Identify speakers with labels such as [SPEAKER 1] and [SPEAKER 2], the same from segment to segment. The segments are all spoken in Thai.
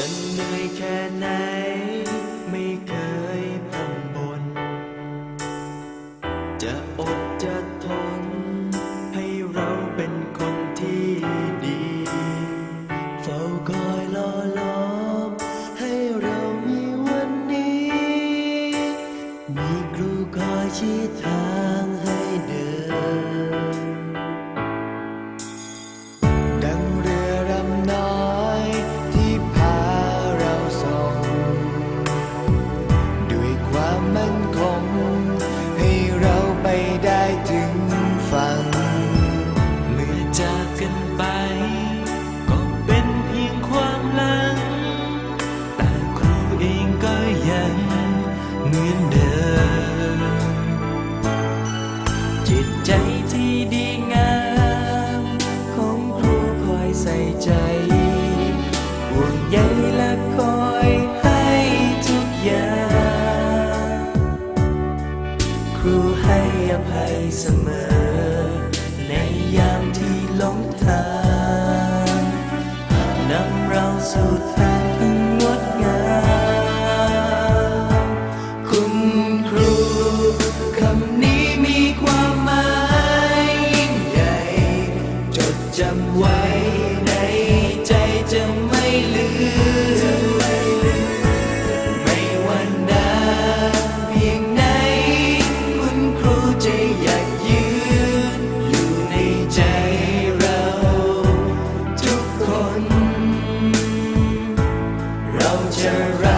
[SPEAKER 1] จะเหนื่อยแค่ไหนไม่เคยพังบนจะอดจะ ไว้ในใจจะไม่ลืม ไม่วันนานเพียงไหน คุณครูจะอยากยืน อยู่ในใจเราทุกคน เราจะรัก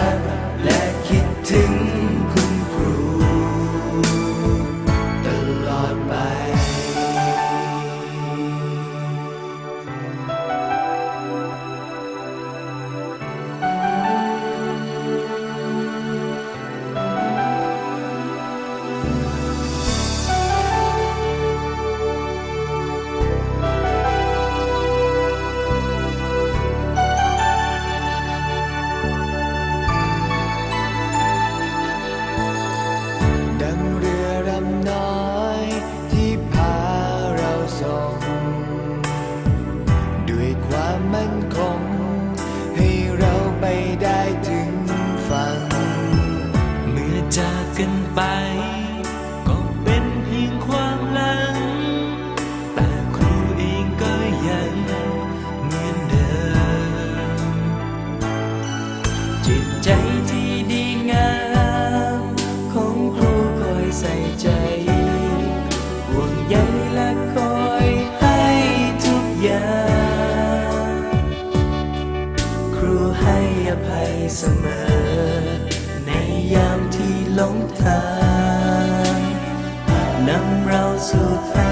[SPEAKER 1] ก็เป็นเพียงความหลัง แต่ครูเองก็ยังเหมือนเดิม จิตใจที่ดีงาม ของครูคอยใส่ใจ ห่วงใยและคอยให้ทุกอย่าง ครูให้อภัยเสมอ so fast.